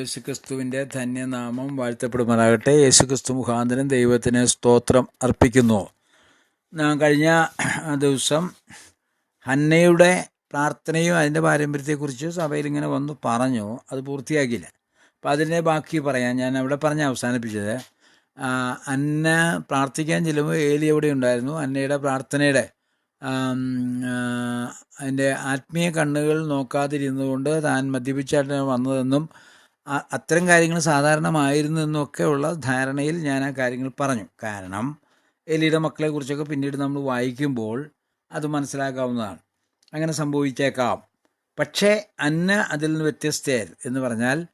യേശുക്രിസ്തുവിന്റെ ധന്യനാമം വാഴ്ത്തപ്പെടുമാറാകട്ടെ. യേശുക്രിസ്തു മുഖാന്തരം ദൈവത്തിന് സ്തോത്രം അർപ്പിക്കുന്നു. കഴിഞ്ഞ ദിവസം ഹന്നയുടെ പ്രാർത്ഥനയും അതിന്റെ പാരമ്പര്യത്തെക്കുറിച്ച് സഭയിൽ ഇങ്ങനെ വന്നു പറഞ്ഞു. അത് പൂർത്തിയാക്കിയില്ല. അപ്പം അതിന്റെ ബാക്കി പറയാം. ഞാൻ അവിടെ പറഞ്ഞ് അവസാനിപ്പിച്ചത്. അന്ന പ്രാർത്ഥിക്കാൻ ചെല്ലുമ്പോൾ ഏലി എവിടെ ഉണ്ടായിരുന്നു? അന്നയുടെ പ്രാർത്ഥനയുടെ അതിന്റെ ആത്മീയ കണ്ണുകൾ നോക്കാതിരുന്നതുകൊണ്ട് താൻ മദ്യപിച്ചാണ് വന്നതെന്നും അത്തരം കാര്യങ്ങൾ സാധാരണമായിരുന്നു എന്നൊക്കെ ഉള്ള ധാരണയിൽ ഞാൻ ആ കാര്യങ്ങൾ പറഞ്ഞു. കാരണം എലിയുടെ മക്കളെക്കുറിച്ചൊക്കെ പിന്നീട് നമ്മൾ വായിക്കുമ്പോൾ അത് മനസ്സിലാക്കാവുന്നതാണ്. അങ്ങനെ സംഭവിച്ചേക്കാം. പക്ഷേ അന്ന അതിൽ നിന്ന് വ്യത്യസ്തയായി എന്ന് പറഞ്ഞാൽ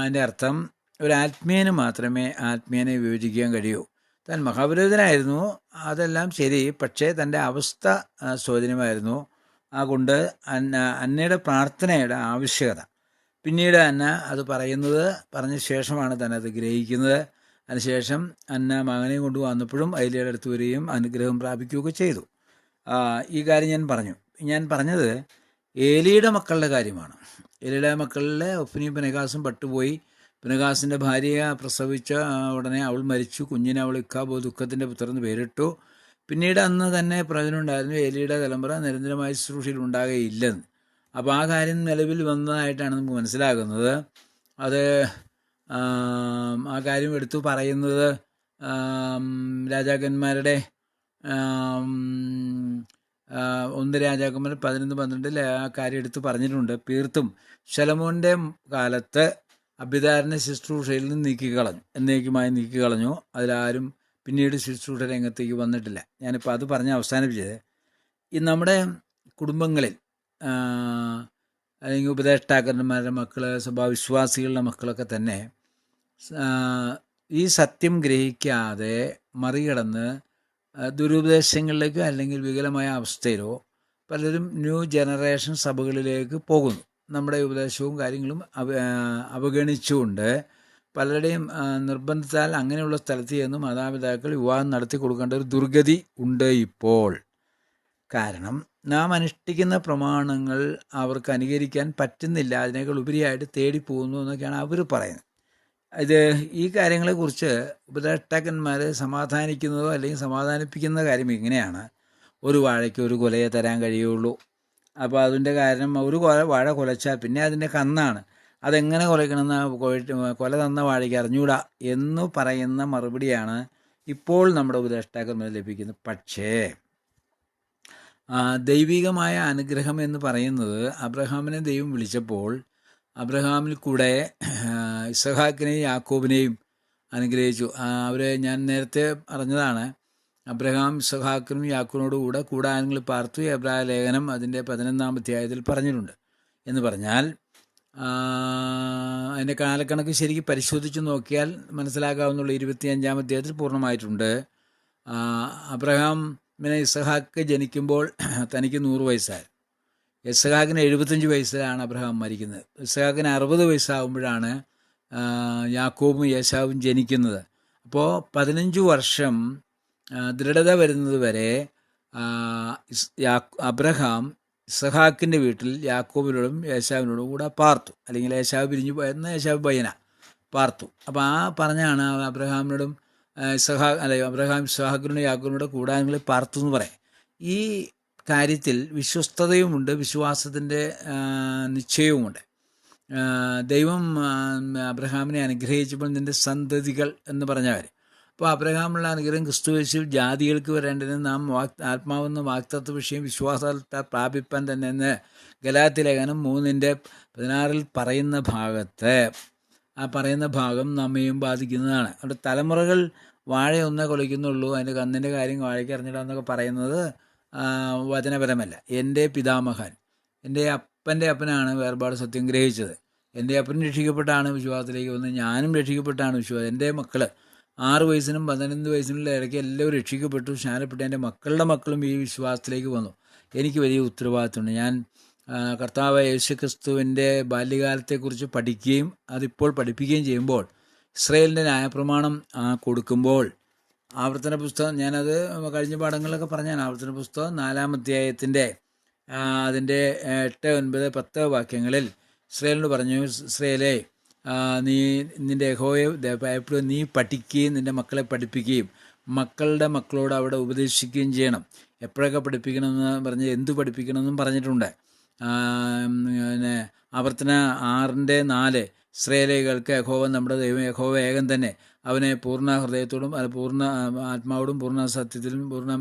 അതിന്റെ അർത്ഥം ഒരു ആത്മീയന് മാത്രമേ ആത്മീയനെ വിഭജിക്കാൻ കഴിയൂ. താൻ മഹാപുരോഹിതനായിരുന്നു. അതെല്ലാം ശരി. പക്ഷേ തന്റെ അവസ്ഥ ശോചനമായിരുന്നു അതുകൊണ്ട് അന്ന അന്നയുടെ പ്രാർത്ഥനയുടെ ആവശ്യകത. പിന്നീട് അന്ന അത് പറയുന്നത് പറഞ്ഞ ശേഷമാണ് തന്നെ അത് ഗ്രഹിക്കുന്നത്. അതിനുശേഷം അന്ന മകനെ കൊണ്ടുവന്നപ്പോഴും വന്നപ്പോഴും അയിലയുടെ അടുത്ത് വരികയും അനുഗ്രഹം പ്രാപിക്കുകയൊക്കെ ചെയ്തു. ഈ കാര്യം ഞാൻ പറഞ്ഞു. ഞാൻ പറഞ്ഞത് ഏലിയുടെ മക്കളുടെ കാര്യമാണ്. ഏലിയുടെ മക്കളിലെ ഒഫിനിയും പിനകാസും പട്ടുപോയി. പിനകാസിന്റെ ഭാര്യ പ്രസവിച്ച ഉടനെ അവൾ മരിച്ചു. കുഞ്ഞിനെ അവൾ ഇക്കാബോ ദുഃഖത്തിന്റെ പുത്രന്ന് പേരിട്ടു. പിന്നീട് അന്ന് തന്നെ പ്രവചനം ഉണ്ടായിരുന്നു ഏലിയുടെ തലമുറ നിരന്തരമായ ശുശ്രൂഷയിൽ ഉണ്ടാകുകയില്ലെന്ന് അപ്പോൾ ആ കാര്യം നിലവിൽ വന്നതായിട്ടാണ് നമുക്ക് മനസ്സിലാകുന്നത്. അത് ആ കാര്യം എടുത്തു പറയുന്നത് രാജാക്കന്മാരുടെ ഒന്ന് രാജാക്കന്മാർ പതിനൊന്ന് പന്ത്രണ്ടിൽ ആ കാര്യം എടുത്തു പറഞ്ഞിട്ടുണ്ട്. തീർത്തും ശലമോന്റെ കാലത്ത് അഭിതാരനെ ശുശ്രൂഷയിൽ നിന്ന് നീക്കിക്കളഞ്ഞു. എന്നേക്കുമായി നീക്കിക്കളഞ്ഞു. അതിലാരും പിന്നീട് ശുശ്രൂഷ രംഗത്തേക്ക് വന്നിട്ടില്ല. ഞാനിപ്പോൾ അത് പറഞ്ഞ് അവസാനിപ്പിച്ചത്. ഈ നമ്മുടെ കുടുംബങ്ങളിൽ അല്ലെങ്കിൽ ഉപദേഷ്ടാക്കന്മാരുടെ മക്കൾ സ്വഭാവവിശ്വാസികളുടെ മക്കളൊക്കെ തന്നെ ഈ സത്യം ഗ്രഹിക്കാതെ മറികടന്ന് ദുരുപദേശങ്ങളിലേക്കോ അല്ലെങ്കിൽ വികലമായ അവസ്ഥയിലോ പലരും ന്യൂ ജനറേഷൻ സഭകളിലേക്ക് പോകുന്നു. നമ്മുടെ ഉപദേശവും കാര്യങ്ങളും അവ അവഗണിച്ചുകൊണ്ട് പലരുടെയും നിർബന്ധത്താൽ അങ്ങനെയുള്ള സ്ഥലത്ത് ചെന്ന് മാതാപിതാക്കൾ വിവാഹം നടത്തി കൊടുക്കേണ്ട ഒരു ദുർഗതി ഉണ്ട് ഇപ്പോൾ. കാരണം നാം അനുഷ്ഠിക്കുന്ന പ്രമാണങ്ങൾ അവർക്ക് അനുകരിക്കാൻ പറ്റുന്നില്ല. അതിനേക്കാൾ ഉപരിയായിട്ട് തേടിപ്പോകുന്നു എന്നൊക്കെയാണ് അവർ പറയുന്നത്. ഇത് ഈ കാര്യങ്ങളെക്കുറിച്ച് ഉപദേഷ്ടാക്കന്മാർ സമാധാനിക്കുന്നതോ അല്ലെങ്കിൽ സമാധാനിപ്പിക്കുന്ന കാര്യം ഇങ്ങനെയാണ്. ഒരു വാഴയ്ക്ക് ഒരു കൊലയെ തരാൻ കഴിയുള്ളൂ. അപ്പോൾ അതിന്റെ കാരണം ഒരു കൊല വാഴ കുലച്ചാൽ പിന്നെ അതിന്റെ കന്നാണ്. അതെങ്ങനെ കുലയ്ക്കണമെന്ന് കൊല തന്ന വാഴയ്ക്ക് അറിഞ്ഞൂടാ എന്ന് പറയുന്ന മറുപടിയാണ് ഇപ്പോൾ നമ്മുടെ ഉപദേഷ്ടാക്കന്മാർ ലഭിക്കുന്നത്. പക്ഷേ ദൈവികമായ അനുഗ്രഹം എന്ന് പറയുന്നത് അബ്രഹാമിനെ ദൈവം വിളിച്ചപ്പോൾ അബ്രഹാമിൽ കൂടെ ഇസഹാക്കിനെയും യാക്കോബിനെയും അനുഗ്രഹിച്ചു. അവരെ ഞാൻ നേരത്തെ പറഞ്ഞതാണ് അബ്രഹാം ഇസഹാക്കിനും യാക്കോബിനോടും കൂടെ കൂടാനങ്ങളിൽ പാർത്തു എബ്രായ ലേഖനം അതിന്റെ പതിനൊന്നാം അധ്യായത്തിൽ പറഞ്ഞിട്ടുണ്ട് എന്ന് പറഞ്ഞാൽ അതിന്റെ കാലക്കണക്ക് ശരിക്കും പരിശോധിച്ച് നോക്കിയാൽ മനസ്സിലാക്കാവുന്നുള്ള ഇരുപത്തിയഞ്ചാം അധ്യായത്തിൽ പൂർണമായിട്ടുണ്ട്. ആ, അബ്രഹാമിനെ ഇസഹാക്ക് ജനിക്കുമ്പോൾ തനിക്ക് നൂറ് വയസ്സായി. ഇസഹാക്കിന് എഴുപത്തഞ്ച് വയസ്സിലാണ് അബ്രഹാം മരിക്കുന്നത്. ഇസഹാക്കിന് അറുപത് വയസ്സാകുമ്പോഴാണ് യാക്കോബും യേശാവും ജനിക്കുന്നത്. അപ്പോൾ പതിനഞ്ച് വർഷം ദൃഢത വരുന്നത് വരെ അബ്രഹാം ഇസഹാക്കിന്റെ വീട്ടിൽ യാക്കോബിനോടും യേശാവിനോടും കൂടെ പാർത്തു. അല്ലെങ്കിൽ യേശാവ് പിരിഞ്ഞു പോയെന്ന് യേശാവ് പയ്യന പാർത്തു. അപ്പോൾ ആ പറഞ്ഞാണ് അബ്രഹാമിനോടും ആ, ഇസഹാ അല്ല അബ്രഹാം സഹഗ്രനും യാഗ്രനോട് കൂടാനങ്ങളെ പാർത്തു എന്ന് പറയാം. ഈ കാര്യത്തിൽ വിശ്വസ്തതയുമുണ്ട് വിശ്വാസത്തിന്റെ നിശ്ചയവുമുണ്ട്. ദൈവം അബ്രഹാമിനെ അനുഗ്രഹിച്ചപ്പോൾ നിന്റെ സന്തതികൾ എന്ന് പറഞ്ഞവർ അപ്പോൾ അബ്രഹാമുള്ള അനുഗ്രഹം ക്രിസ്തുവേശുവിൽ ജാതികൾക്ക് വരേണ്ടതിന് നാം വാക് ആത്മാവെന്ന വാക്തത്വ വിഷയം വിശ്വാസത്താൽ പ്രാപിപ്പാൻ തന്നെ എന്ന് ഗലാത്തി ലേഖനം മൂന്നിന്റെ പതിനാറിൽ പറയുന്ന ഭാഗത്ത് ആ പറയുന്ന ഭാഗം നമ്മയും ബാധിക്കുന്നതാണ്. അവിടെ തലമുറകൾ വാഴ ഒന്നേ കൊലയ്ക്കുന്നുള്ളൂ അതിന്റെ കന്നിന്റെ കാര്യം വാഴയ്ക്ക് അറിഞ്ഞിടാന്നൊക്കെ പറയുന്നത് വചനപരമല്ല. എന്റെ പിതാമഹൻ എന്റെ അപ്പന്റെ അപ്പനാണ് വേർപാട് സത്യം ഗ്രഹിച്ചത്. എന്റെ അപ്പൻ രക്ഷിക്കപ്പെട്ടാണ് വിശ്വാസത്തിലേക്ക് വന്നത്. ഞാനും രക്ഷിക്കപ്പെട്ടാണ് വിശ്വാസം എന്റെ മക്കൾ ആറ് വയസ്സിനും പതിനൊന്ന് വയസ്സിനുള്ള ഇടയ്ക്ക് എല്ലാവരും രക്ഷിക്കപ്പെട്ടു. സ്നാനപ്പെട്ടു എന്റെ മക്കളുടെ മക്കളും ഈ വിശ്വാസത്തിലേക്ക് വന്നു. എനിക്ക് വലിയ ഉത്തരവാദിത്തമുണ്ട്. ഞാൻ കർത്താവ് യേശു ക്രിസ്തുവിന്റെ ബാല്യകാലത്തെക്കുറിച്ച് പഠിക്കുകയും അതിപ്പോൾ പഠിപ്പിക്കുകയും ചെയ്യുമ്പോൾ ഇസ്രയേലിന്റെ ന്യായപ്രമാണം കൊടുക്കുമ്പോൾ ആവർത്തന പുസ്തകം ഞാനത് കഴിഞ്ഞ പാഠങ്ങളിലൊക്കെ പറഞ്ഞാണ് ആവർത്തന പുസ്തകം നാലാം അധ്യായത്തിന്റെ അതിന്റെ എട്ട് ഒൻപത് പത്ത് വാക്യങ്ങളിൽ ഇസ്രയേലിനോട് പറഞ്ഞു ഇസ്രയേലെ നീ നിന്റെ യഹോയെ ഭയപ്പെടുക നീ പഠിക്കുകയും നിന്റെ മക്കളെ പഠിപ്പിക്കുകയും മക്കളുടെ മക്കളോട് അവിടെ ഉപദേശിക്കുകയും ചെയ്യണം. എപ്പോഴൊക്കെ പഠിപ്പിക്കണമെന്ന് പറഞ്ഞ് എന്ത് പഠിപ്പിക്കണമെന്നും പറഞ്ഞിട്ടുണ്ട്. പിന്നെ ആവർത്തന ആറിന്റെ നാല് ഇസ്രയേലികൾക്ക് യഹോവ നമ്മുടെ ദൈവം യഹോവ ഏകൻ തന്നെ. അവനെ പൂർണ ഹൃദയത്തോടും അത് പൂർണ ആത്മാവോടും പൂർണ സത്യത്തിലും പൂർണ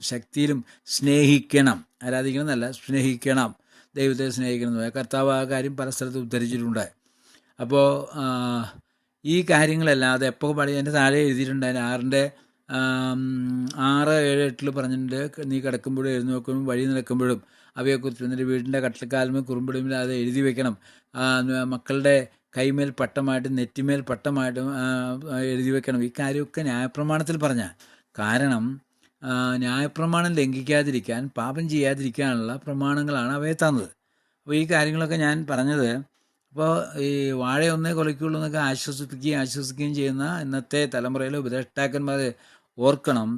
ശക്തിയിലും സ്നേഹിക്കണം. ആരാധിക്കണം എന്നല്ല സ്നേഹിക്കണം. ദൈവത്തെ സ്നേഹിക്കണം എന്ന്. കർത്താവ് ആ കാര്യം പല സ്ഥലത്ത് ഉദ്ധരിച്ചിട്ടുണ്ട്. അപ്പോൾ ഈ കാര്യങ്ങളല്ലാതെ എപ്പോൾ പഠി എന്റെ താഴെ എഴുതിയിട്ടുണ്ട്. അതിന് ആറിന്റെ ആറ് ഏഴ് എട്ടിൽ പറഞ്ഞിട്ടുണ്ട്. നീ കിടക്കുമ്പോഴും എഴുന്നേൽക്കുമ്പോഴും വഴി നടക്കുമ്പോഴും അവയെക്കുറിച്ച് എന്നിട്ട് വീടിന്റെ കട്ടിൽക്കാലുമേ കുറുമ്പിടുമിൽ അത് എഴുതി വെക്കണം. മക്കളുടെ കൈമേൽ പട്ടമായിട്ടും നെറ്റിമേൽ പട്ടമായിട്ടും എഴുതി വെക്കണം. ഈ കാര്യമൊക്കെ ന്യായപ്രമാണത്തിൽ പറഞ്ഞ. കാരണം ന്യായപ്രമാണം ലംഘിക്കാതിരിക്കാൻ പാപം ചെയ്യാതിരിക്കാനുള്ള പ്രമാണങ്ങളാണ് അവയെ തന്നത്. അപ്പോൾ ഈ കാര്യങ്ങളൊക്കെ ഞാൻ പറഞ്ഞത് അപ്പോൾ ഈ വാഴയൊന്നേ കൊലയ്ക്കുള്ളൂ എന്നൊക്കെ ആശ്വസിപ്പിക്കുകയും ആശ്വസിക്കുകയും ചെയ്യുന്ന ഇന്നത്തെ തലമുറയിലെ ഉപദേഷ്ടാക്കന്മാർ ഓർക്കണം.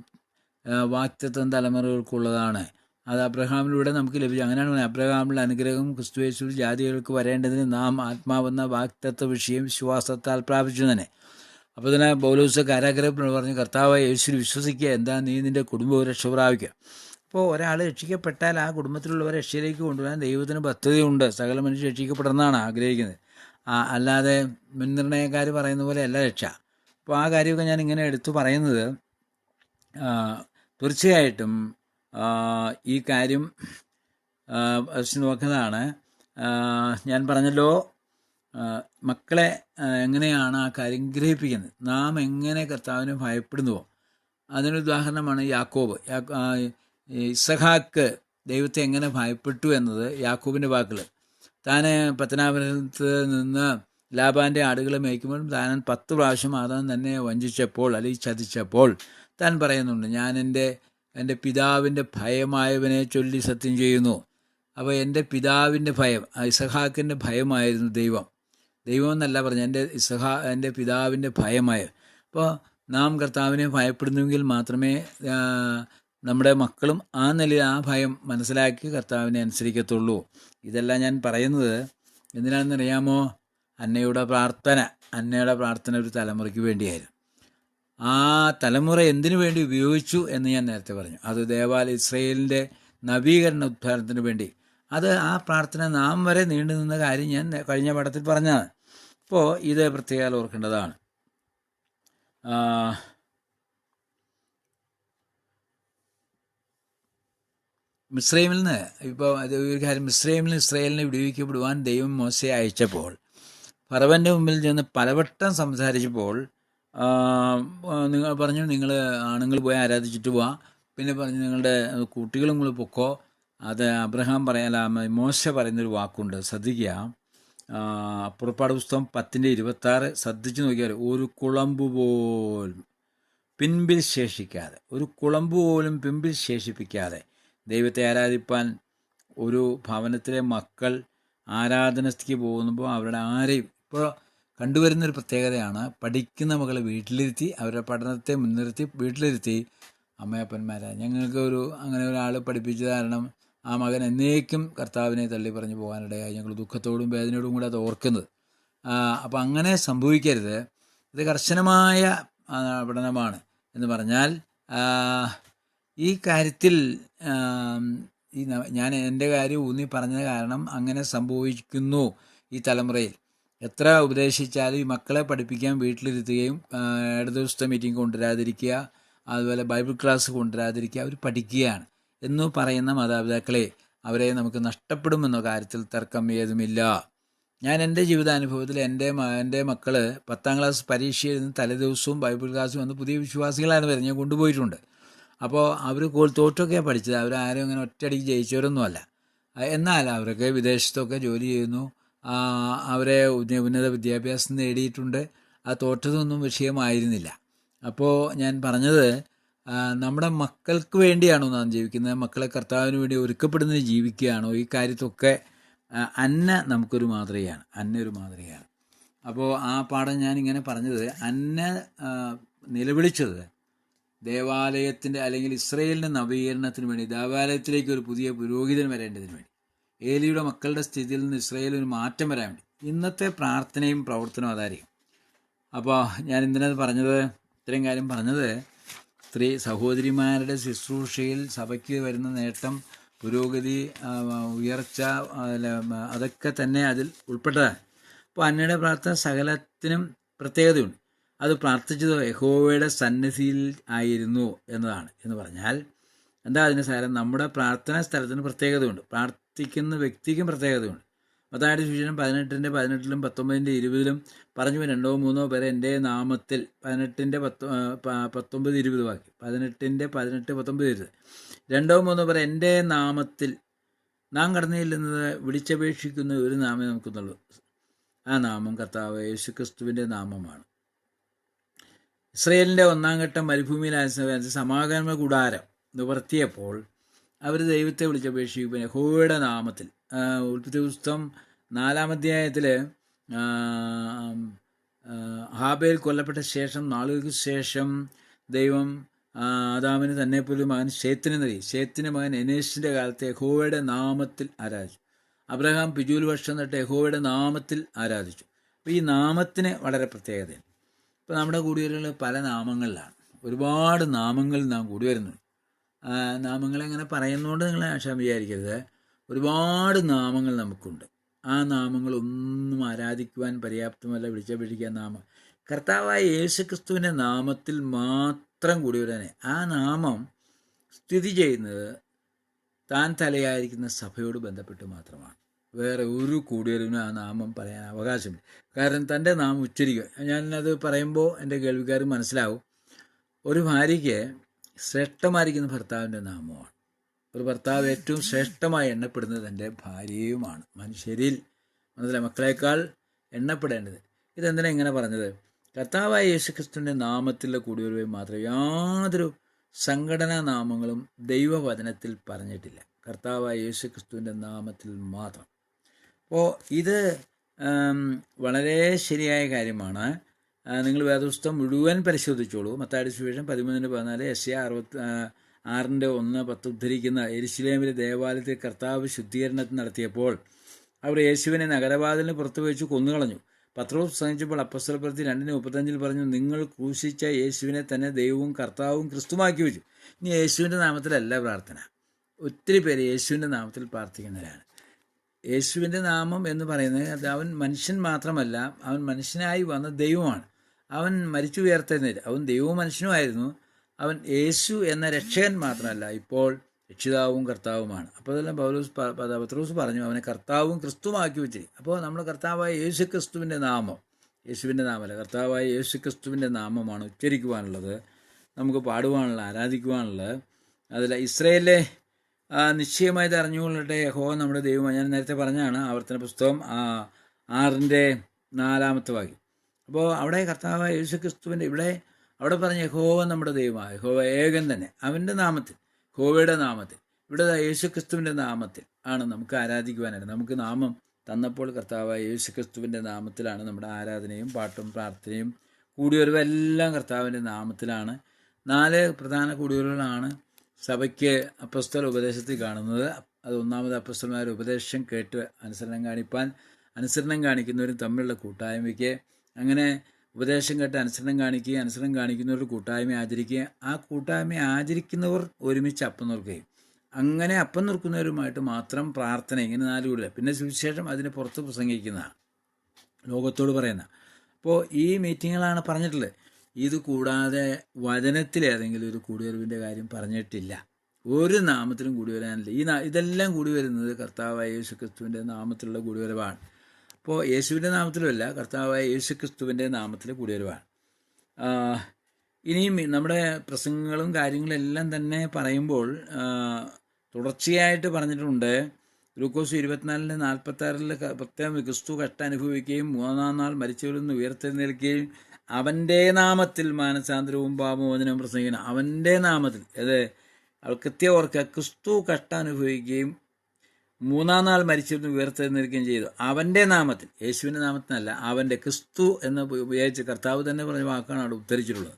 വാക്തത്വം തലമുറകൾക്കുള്ളതാണ്. അത് അബ്രഹാമിലൂടെ നമുക്ക് ലഭിച്ചു. അങ്ങനെയാണ് അബ്രഹാമിലെ അനുഗ്രഹം ക്രിസ്തുവേശുവിൽ ജാതികൾക്ക് വരേണ്ടതിന് നാം ആത്മാവെന്ന വാക്തത്വ വിഷയം വിശ്വാസത്താൽ പ്രാപിച്ചു തന്നെ അപ്പോൾ തന്നെ ബൗലൂസ് കാരാഗ്രഹം പറഞ്ഞു കർത്താവ് യേശുവിൽ വിശ്വസിക്കുക. എന്താ നീ നിന്റെ കുടുംബവും രക്ഷ പ്രാപിക്കുക? അപ്പോൾ ഒരാൾ രക്ഷിക്കപ്പെട്ടാൽ ആ കുടുംബത്തിലുള്ളവരെ രക്ഷയിലേക്ക് കൊണ്ടുവരാൻ ദൈവത്തിന് പദ്ധതിയുണ്ട്. സകല മനുഷ്യർ രക്ഷിക്കപ്പെടുന്നതാണ് ആഗ്രഹിക്കുന്നത്. അല്ലാതെ മുൻനിർണയക്കാർ പറയുന്ന പോലെ അല്ല രക്ഷ. അപ്പോൾ ആ കാര്യമൊക്കെ ഞാൻ ഇങ്ങനെ എടുത്തു പറയുന്നത് തീർച്ചയായിട്ടും ഈ കാര്യം നോക്കുന്നതാണ് ഞാൻ പറഞ്ഞല്ലോ മക്കളെ എങ്ങനെയാണ് ആ കാര്യം ഗ്രഹിപ്പിക്കുന്നത്? നാം എങ്ങനെ കർത്താവിനെ ഭയപ്പെടുന്നുവോ? അതിനൊരു ഉദാഹരണമാണ് യാക്കോബ്. ഇസഹാക്ക് ദൈവത്തെ എങ്ങനെ ഭയപ്പെട്ടു എന്നത് യാക്കോബിന്റെ വാക്കുകൾ താൻ പത്തനാപുരത്ത് നിന്ന് ലാബാന്റെ ആടുകളെ മേയ്ക്കുമ്പോൾ താൻ പത്ത് പ്രാവശ്യം ആദാൻ തന്നെ വഞ്ചിച്ചപ്പോൾ അല്ലെങ്കിൽ ചതിച്ചപ്പോൾ താൻ പറയുന്നുണ്ട് ഞാൻ എന്റെ എന്റെ പിതാവിന്റെ ഭയമായവനെ ചൊല്ലി സത്യം ചെയ്യുന്നു. അപ്പോൾ എന്റെ പിതാവിന്റെ ഭയം ഇസഹാക്കിന്റെ ഭയമായിരുന്നു ദൈവം. ദൈവം എന്നല്ല പറഞ്ഞു എന്റെ ഇസഹാ എന്റെ പിതാവിന്റെ ഭയമായ. അപ്പോൾ നാം കർത്താവിനെ ഭയപ്പെടുന്നുവെങ്കിൽ മാത്രമേ നമ്മുടെ മക്കളും ആ നിലയിൽ ആ ഭയം മനസ്സിലാക്കി കർത്താവിനെ അനുസരിക്കത്തുള്ളൂ. ഇതെല്ലാം ഞാൻ പറയുന്നത് എന്തിനാണെന്നറിയാമോ? അന്നയുടെ പ്രാർത്ഥന അന്നയുടെ പ്രാർത്ഥന ഒരു തലമുറയ്ക്ക് വേണ്ടിയായിരുന്നു. ആ തലമുറ എന്തിനു വേണ്ടി ഉപയോഗിച്ചു എന്ന് ഞാൻ നേരത്തെ പറഞ്ഞു. അത് ദേവാലയ ഇസ്രയേലിന്റെ നവീകരണ ഉദ്ധാരണത്തിന് വേണ്ടി. അത് ആ പ്രാർത്ഥന നാം വരെ നീണ്ടു നിന്ന കാര്യം ഞാൻ കഴിഞ്ഞ പടത്തിൽ പറഞ്ഞതാണ്. അപ്പോൾ ഇത് പ്രത്യേകം ഓർക്കേണ്ടതാണ്. മിസ്രൈമിൽ നിന്ന് ഇപ്പോൾ ഒരു കാര്യം മിസ്രൈമിൽ ഇസ്രയേലിനെ വിടുവിക്കപ്പെടുവാൻ ദൈവം മോശയെ അയച്ചപ്പോൾ ഫറവന്റെ മുമ്പിൽ ചെന്ന് പലവട്ടം സംസാരിച്ചപ്പോൾ നിങ്ങൾ പറഞ്ഞു നിങ്ങൾ ആണുങ്ങൾ പോയി ആരാധിച്ചിട്ട് പോവാ. പിന്നെ പറഞ്ഞു നിങ്ങളുടെ കുട്ടികളും കൂടെ പൊക്കോ. അത് അബ്രഹാം പറയാല മോശ പറയുന്നൊരു വാക്കുണ്ട്. ശ്രദ്ധിക്കുക. പുറപ്പാട് പുസ്തകം പത്തിന്റെ ഇരുപത്താറ്. ശ്രദ്ധിച്ചു നോക്കിയാൽ ഒരു കുളമ്പ് പോലും പിൻപിൽ ശേഷിക്കാതെ ഒരു കുളമ്പ് പോലും പിൻപിൽ ശേഷിപ്പിക്കാതെ ദൈവത്തെ ആരാധിപ്പാൻ ഒരു ഭവനത്തിലെ മക്കൾ ആരാധനസ്ഥിക്ക് പോകുമ്പോൾ അവരുടെ ആരെയും ഇപ്പോൾ കണ്ടുവരുന്നൊരു പ്രത്യേകതയാണ് പഠിക്കുന്ന മകളെ വീട്ടിലിരുത്തി അവരുടെ പഠനത്തെ മുൻനിർത്തി വീട്ടിലിരുത്തി അമ്മയപ്പന്മാരെ ഞങ്ങൾക്ക് ഒരു അങ്ങനെ ഒരാൾ പഠിപ്പിച്ചു കാരണം ആ മകൻ എന്നേക്കും കർത്താവിനെ തള്ളി പറഞ്ഞു പോകാനിടയായി. ഞങ്ങൾ ദുഃഖത്തോടും വേദനയോടും കൂടെ അത് ഓർക്കുന്നത്. അപ്പം അങ്ങനെ സംഭവിക്കരുത്. ഇത് കർശനമായ പഠനമാണ് എന്ന് പറഞ്ഞാൽ ഈ കാര്യത്തിൽ ഈ ഞാൻ എന്റെ കാര്യം ഊന്നി പറഞ്ഞത് കാരണം അങ്ങനെ സംഭവിക്കുന്നു ഈ തലമുറയിൽ. എത്ര ഉപദേശിച്ചാലും ഈ മക്കളെ പഠിപ്പിക്കാൻ വീട്ടിലിരുത്തുകയും ഇടത് ദിവസത്തെ മീറ്റിംഗ് കൊണ്ടുവരാതിരിക്കുക അതുപോലെ ബൈബിൾ ക്ലാസ് കൊണ്ടുവരാതിരിക്കുക അവർ പഠിക്കുകയാണ്. എന്ന് പറയുന്ന മാതാപിതാക്കളെ അവരെ നമുക്ക് നഷ്ടപ്പെടുമെന്ന കാര്യത്തിൽ തർക്കം ഏതുമില്ല. ഞാൻ എന്റെ ജീവിതാനുഭവത്തിൽ എന്റെ എന്റെ മക്കൾ പത്താം ക്ലാസ് പരീക്ഷ എഴുതുന്ന തലേദിവസവും ബൈബിൾ ക്ലാസ്സും വന്ന് പുതിയ വിശ്വാസികളാണ് വരുന്നത്. ഞാൻ കൊണ്ടുപോയിട്ടുണ്ട്. അപ്പോൾ അവർ തോറ്റൊക്കെയാണ് പഠിച്ചത്. അവർ ആരും അങ്ങനെ ഒറ്റയടിക്ക് ജയിച്ചവരൊന്നുമല്ല. എന്നാൽ അവരൊക്കെ വിദേശത്തൊക്കെ ജോലി ചെയ്യുന്നു. അവരെ ഉന്നത വിദ്യാഭ്യാസം നേടിയിട്ടുണ്ട്. ആ തോറ്റതൊന്നും വിഷയമായിരുന്നില്ല. അപ്പോൾ ഞാൻ പറഞ്ഞത് നമ്മുടെ മക്കൾക്ക് വേണ്ടിയാണോ നാം ജീവിക്കുന്നത്? മക്കളെ കർത്താവിന് വേണ്ടി ഒരുക്കപ്പെടുന്ന ജീവിക്കുകയാണോ? ഈ കാര്യത്തൊക്കെ അന്ന നമുക്കൊരു മാതൃകയാണ്. അന്ന ഒരു മാതൃകയാണ്. അപ്പോൾ ആ പാഠം ഞാൻ ഇങ്ങനെ പറഞ്ഞത് അന്ന നിലവിളിച്ചത് ദേവാലയത്തിന്റെ അല്ലെങ്കിൽ ഇസ്രയേലിന്റെ നവീകരണത്തിന് വേണ്ടി ദേവാലയത്തിലേക്ക് ഒരു പുതിയ പുരോഹിതൻ വരേണ്ടതിന് വേണ്ടി. ഏലിയുടെ മക്കളുടെ സ്ഥിതിയിൽ നിന്ന് ഇസ്രയേലിൽ ഒരു മാറ്റം വരാൻ വേണ്ടി. ഇന്നത്തെ പ്രാർത്ഥനയും പ്രവർത്തനവും അതായിരിക്കും. അപ്പോൾ ഞാൻ എന്തിനത് പറഞ്ഞത് ഇത്രയും കാര്യം പറഞ്ഞത് സ്ത്രീ സഹോദരിമാരുടെ ശുശ്രൂഷയിൽ സഭയ്ക്ക് വരുന്ന നേട്ടം പുരോഗതി ഉയർച്ച അതൊക്കെ തന്നെ അതിൽ ഉൾപ്പെട്ടതാണ്. അപ്പോൾ അന്നയുടെ പ്രാർത്ഥന സകലത്തിനും പ്രത്യേകതയുണ്ട്. അത് പ്രാർത്ഥിച്ചത് യഹോവയുടെ സന്നിധിയിൽ ആയിരുന്നു എന്നതാണ്. എന്ന് പറഞ്ഞാൽ എന്താ അതിന് സാരം? നമ്മുടെ പ്രാർത്ഥനാ സ്ഥലത്തിന് പ്രത്യേകതയുണ്ട്. പ്രാർത്ഥിക്കുന്ന വ്യക്തിക്കും പ്രത്യേകതയുണ്ട്. മത്തായുടെ സുവിശേഷം പതിനെട്ടിന്റെ പതിനെട്ടിലും പത്തൊമ്പതിന്റെ ഇരുപതിലും പറഞ്ഞു രണ്ടോ മൂന്നോ പേരെ എന്റെ നാമത്തിൽ പതിനെട്ടിന്റെ പത്തൊ പത്തൊമ്പത് ഇരുപത് വാക്യം പതിനെട്ടിന്റെ പതിനെട്ട് പത്തൊമ്പത് ഇരുപത്. രണ്ടോ മൂന്നോ പേരെ എന്റെ നാമത്തിൽ നാം കടന്നില്ലെന്നത് വിളിച്ചപേക്ഷിക്കുന്ന ഒരു നാമേ നമുക്കുന്നുള്ളൂ. ആ നാമം കർത്താവ് യേശുക്രിസ്തുവിന്റെ നാമമാണ്. ഇസ്രയേലിന്റെ ഒന്നാം ഘട്ടം മരുഭൂമിയിൽ സമാഗമ കൂടാരം നിവർത്തിയപ്പോൾ അവർ ദൈവത്തെ വിളിച്ചപേക്ഷിക്കും. യഹോവയുടെ നാമത്തിൽ ഉൽപ്പത്തി പുസ്തകം നാലാം അധ്യായത്തിൽ ഹാബേൽ കൊല്ലപ്പെട്ട ശേഷം നാളുകൾക്ക് ശേഷം ദൈവം ആദാമിന് തന്നെ പോലും മകൻ ഷേത്തിന് നൽകി. ഷേത്തിന് മകൻ എനേഷിന്റെ കാലത്ത് യഹോവയുടെ നാമത്തിൽ ആരാധിച്ചു. അബ്രഹാം പിജൂൽ വർഷം തൊട്ട് യഹോവയുടെ നാമത്തിൽ ആരാധിച്ചു. അപ്പോൾ ഈ നാമത്തിന് വളരെ പ്രത്യേകതയാണ്. ഇപ്പോൾ നമ്മുടെ കൂടിവരലുകൾ പല നാമങ്ങളിലാണ്. ഒരുപാട് നാമങ്ങളിൽ നാം കൂടി വരുന്നുണ്ട് ആ, നാമങ്ങളെങ്ങനെ പറയുന്നതുകൊണ്ട് നിങ്ങൾ ആശാൻ വിചാരിക്കരുത്. ഒരുപാട് നാമങ്ങൾ നമുക്കുണ്ട്. ആ നാമങ്ങളൊന്നും ആരാധിക്കുവാൻ പര്യാപ്തമല്ല വിളിച്ച വിളിച്ചപേക്ഷിക്കാൻ നാമം. കർത്താവായ യേശുക്രിസ്തുവിന്റെ നാമത്തിൽ മാത്രം കൂടി വരാനെ ആ നാമം സ്ഥിതി ചെയ്യുന്നത് താൻ തലയായിരിക്കുന്ന സഭയോട് ബന്ധപ്പെട്ട് മാത്രമാണ്. വേറെ ഒരു കൂടിയവരിനും ആ നാമം പറയാൻ അവകാശമില്ല. കാരണം തന്റെ നാമം ഉച്ചരിക്കുക. ഞാനത് പറയുമ്പോൾ എന്റെ കേൾവിക്കാർ മനസ്സിലാവും. ഒരു ഭാര്യയ്ക്ക് ശ്രേഷ്ഠമായിരിക്കുന്ന ഭർത്താവിന്റെ നാമമാണ്. ഒരു ഭർത്താവ് ഏറ്റവും ശ്രേഷ്ഠമായി എണ്ണപ്പെടുന്നത് എന്റെ ഭാര്യയുമാണ്. മനുഷ്യരിൽ മനസ്സിലായി? മക്കളേക്കാൾ എണ്ണപ്പെടേണ്ടത്. ഇതെന്തിനാ ഇങ്ങനെ പറഞ്ഞത്? കർത്താവായ യേശുക്രിസ്തുവിന്റെ നാമത്തിലെ കൂടിയൊരുവേ മാത്രം യാതൊരു സംഘടനാ നാമങ്ങളും ദൈവവചനത്തിൽ പറഞ്ഞിട്ടില്ല. കർത്താവായ യേശുക്രിസ്തുവിന്റെ നാമത്തിൽ മാത്രം. അപ്പോൾ ഇത് വളരെ ശരിയായ കാര്യമാണ്. നിങ്ങൾ വേദപുസ്തകം മുഴുവൻ പരിശോധിച്ചോളൂ. മത്താടി സുവിശേഷം പതിമൂന്നിന് പതിനാല് എസ് എ അറുപത്തി ആറിന്റെ ഒന്ന് പത്ത് ഉദ്ധരിക്കുന്ന എരിശിലേമിലെ ദേവാലയത്തിൽ കർത്താവ് ശുദ്ധീകരണത്തിന് നടത്തിയപ്പോൾ അവർ യേശുവിനെ നഗരവാതിലിന് പുറത്തു വെച്ച് കൊന്നുകളഞ്ഞു. പത്രോസ് പ്രസംഗിച്ചപ്പോൾ അപ്പസ്വലപ്രതി രണ്ടിന് മുപ്പത്തഞ്ചിൽ പറഞ്ഞു നിങ്ങൾ ക്രൂശിച്ച യേശുവിനെ തന്നെ ദൈവവും കർത്താവും ക്രിസ്തുമാക്കി വെച്ചു. ഇനി യേശുവിന്റെ നാമത്തിലല്ല പ്രാർത്ഥന. ഒത്തിരി പേര് യേശുവിന്റെ നാമത്തിൽ പ്രാർത്ഥിക്കുന്നവരാണ്. യേശുവിന്റെ നാമം എന്ന് പറയുന്നത് അവൻ മനുഷ്യൻ മാത്രമല്ല അവൻ മനുഷ്യനായി വന്ന ദൈവമാണ്. അവൻ മരിച്ചു ഉയർത്തുന്നില്ല അവൻ ദൈവവും മനുഷ്യനുമായിരുന്നു അവൻ യേശു എന്ന രക്ഷകൻ മാത്രമല്ല ഇപ്പോൾ രക്ഷിതാവും കർത്താവുമാണ്. അപ്പോൾ അതെല്ലാം പൗലോസ് പത്രോസ് പറഞ്ഞു അവനെ കർത്താവും ക്രിസ്തുവാക്കി വെച്ച്. അപ്പോൾ നമ്മൾ കർത്താവായ യേശു ക്രിസ്തുവിന്റെ നാമം യേശുവിന്റെ നാമല്ല കർത്താവായ യേശു ക്രിസ്തുവിന്റെ നാമമാണ് ഉച്ചരിക്കുവാനുള്ളത് നമുക്ക് പാടുവാനുള്ളത് ആരാധിക്കുവാനുള്ളത്. അതിൽ ഇസ്രയേലിലെ ആ, നിശ്ചയമായിട്ട് അറിഞ്ഞുകൊള്ളട്ടെ യഹോ നമ്മുടെ ദൈവമാണ് ഞാൻ നേരത്തെ പറഞ്ഞാണ് ആവർത്തന പുസ്തകം ആറിന്റെ നാലാമത്തെ വാക്യം. അപ്പോൾ അവിടെ കർത്താവ് യേശു ക്രിസ്തുവിന്റെ ഇവിടെ അവിടെ പറഞ്ഞ യഹോവ നമ്മുടെ ദൈവമാണ് യഹോവ ഏകൻ തന്നെ. അവന്റെ നാമത്തിൽ ഹോവയുടെ നാമത്തിൽ ഇവിടെ യേശു ക്രിസ്തുവിന്റെ നാമത്തിൽ ആണ് നമുക്ക് ആരാധിക്കുവാനായിട്ട്. നമുക്ക് നാമം തന്നപ്പോൾ കർത്താവ് യേശു ക്രിസ്തുവിന്റെ നാമത്തിലാണ് നമ്മുടെ ആരാധനയും പാട്ടും പ്രാർത്ഥനയും കൂടിയൊരുവെല്ലാം കർത്താവിന്റെ നാമത്തിലാണ്. നാല് പ്രധാന കൂടിയൊരുകളാണ് സഭയ്ക്ക് അപ്പസ്തല ഉപദേശത്തിൽ കാണുന്നത് അത് ഒന്നാമത് അപ്പസ്തലന്മാരുടെ ഉപദേശം കേട്ട് അനുസരണം കാണിപ്പാൻ അനുസരണം കാണിക്കുന്നവരും തമ്മിലുള്ള കൂട്ടായ്മയ്ക്ക് അങ്ങനെ ഉപദേശം കേട്ട് അനുസരണം കാണിക്കുകയും അനുസരണം കാണിക്കുന്നവർ കൂട്ടായ്മ ആചരിക്കുകയും ആ കൂട്ടായ്മ ആചരിക്കുന്നവർ ഒരുമിച്ച് അപ്പം നിർക്കുകയും. അങ്ങനെ അപ്പം നിർക്കുന്നവരുമായിട്ട് മാത്രം പ്രാർത്ഥന ഇങ്ങനെ നാല് കൂടുതൽ പിന്നെ സുവിശേഷം അതിന് പുറത്ത് പ്രസംഗിക്കുന്ന ലോകത്തോട് പറയുന്ന. അപ്പോൾ ഈ മീറ്റിങ്ങുകളാണ് പറഞ്ഞിട്ടുള്ളത്. ഇത് കൂടാതെ വചനത്തിൽ ഏതെങ്കിലും ഒരു കൂടിവരവിന്റെ കാര്യം പറഞ്ഞിട്ടില്ല. ഒരു നാമത്തിലും കൂടി വരാനില്ല ഈ ഇതെല്ലാം കൂടി വരുന്നത് കർത്താവായ യേശു ക്രിസ്തുവിന്റെ നാമത്തിലുള്ള കൂടിവരവാണ്. അപ്പോൾ യേശുവിന്റെ നാമത്തിലുമല്ല കർത്താവായ യേശു ക്രിസ്തുവിന്റെ നാമത്തിൽ കൂടിവരവാണ് ഇനിയും നമ്മുടെ പ്രസംഗങ്ങളും കാര്യങ്ങളെല്ലാം തന്നെ പറയുമ്പോൾ തുടർച്ചയായിട്ട് പറഞ്ഞിട്ടുണ്ട്. ഗ്ലൂക്കോസ് ഇരുപത്തിനാലിന്റെ നാൽപ്പത്തി ആറിൽ പ്രത്യേകം ക്രിസ്തു കഷ്ട അനുഭവിക്കുകയും മൂന്നാം നാൾ മരിച്ചവരിൽ നിന്ന് ഉയർത്തെഴുന്നേൽക്കുകയും അവന്റെ നാമത്തിൽ മാനസാന്തരവും പാപമോചനവും പ്രസംഗിക്കണം അവന്റെ നാമത്തിൽ. അത് കൃത്യം ഓർക്കുക ക്രിസ്തു കഷ്ട അനുഭവിക്കുകയും മൂന്നാം നാൾ മരിച്ചിരുന്ന് ഉയർത്തെഴുന്നേൽക്കുകയും ചെയ്തു. അവന്റെ നാമത്തിൽ യേശുവിന്റെ നാമത്തിനല്ല അവന്റെ ക്രിസ്തു എന്ന് ഉപയോഗിച്ച് കർത്താവ് തന്നെ പറഞ്ഞ വാക്കാണ് അവിടെ ഉദ്ധരിച്ചിട്ടുള്ളത്.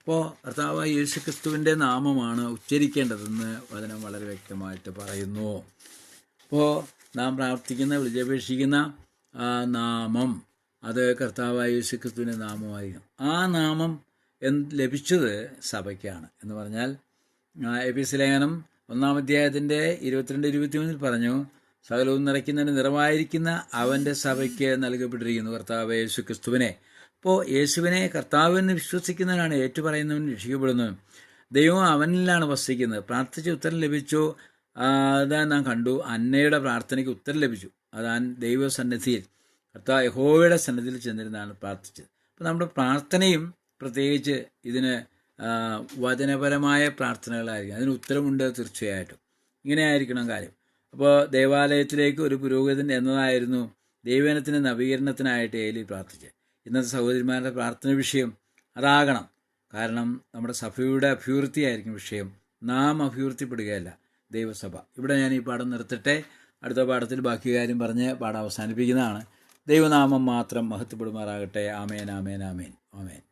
അപ്പോൾ കർത്താവ് യേശു ക്രിസ്തുവിന്റെ നാമമാണ് ഉച്ചരിക്കേണ്ടതെന്ന് വചനം വളരെ വ്യക്തമായിട്ട് പറയുന്നു. അപ്പോൾ നാം പ്രാർത്ഥിക്കുന്ന വിളിച്ചപേക്ഷിക്കുന്ന നാമം അത് കർത്താവായ യേശു ക്രിസ്തുവിന്റെ നാമമായിരിക്കും. ആ നാമം എന്ത് ലഭിച്ചത് സഭയ്ക്കാണ് എന്ന് പറഞ്ഞാൽ എ പി സി ലേഖനം ഒന്നാം അധ്യായത്തിന്റെ ഇരുപത്തിരണ്ട് ഇരുപത്തിമൂന്നിൽ പറഞ്ഞു സകലവും നിറയ്ക്കുന്നതിന് നിറമായിരിക്കുന്ന അവന്റെ സഭയ്ക്ക് നൽകപ്പെട്ടിരിക്കുന്നു കർത്താവ് യേശു ക്രിസ്തുവിനെ അപ്പോൾ യേശുവിനെ കർത്താവെന്ന് വിശ്വസിക്കുന്നവനാണ് ഏറ്റുപറയുന്നവൻ രക്ഷിക്കപ്പെടുന്നവൻ ദൈവം അവനിലാണ് വസിക്കുന്നത്. പ്രാർത്ഥിച്ച് ഉത്തരം ലഭിച്ചു. അതാ നാം കണ്ടു. അന്നയുടെ പ്രാർത്ഥനയ്ക്ക് ഉത്തരം ലഭിച്ചു. അതാൻ ദൈവസന്നിധിയിൽ. കർത്താവ് യഹോവയുടെ സന്നദ്ധിയിൽ ചെന്നിരുന്നാണ് പ്രാർത്ഥിച്ചത്. അപ്പോൾ നമ്മുടെ പ്രാർത്ഥനയും പ്രത്യേകിച്ച് ഇതിന് വചനപരമായ പ്രാർത്ഥനകളായിരിക്കും. അതിന് ഉത്തരമുണ്ട് തീർച്ചയായിട്ടും. ഇങ്ങനെ ആയിരിക്കണം കാര്യം. അപ്പോൾ ദേവാലയത്തിലേക്ക് ഒരു പുരോഹിതൻ എന്നതായിരുന്നു ദൈവനത്തിന് നവീകരണത്തിനായിട്ട് ഏലി പ്രാർത്ഥിച്ചത്. ഇന്നത്തെ സഹോദരിമാരുടെ പ്രാർത്ഥന വിഷയം അതാകണം. കാരണം നമ്മുടെ സഭയുടെ അഭിവൃദ്ധിയായിരിക്കും വിഷയം. നാം അഭിവൃദ്ധിപ്പെടുകയല്ല ദൈവസഭ. ഇവിടെ ഞാൻ ഈ പാഠം നിർത്തട്ടെ. അടുത്ത പാഠത്തിൽ ബാക്കി കാര്യം പറഞ്ഞ് പാഠം അവസാനിപ്പിക്കുന്നതാണ്. ദൈവനാമം മാത്രം മഹത്വപ്പെടുമാറാകട്ടെ. ആമേൻ ആമേൻ ആമേൻ. ആമേൻ.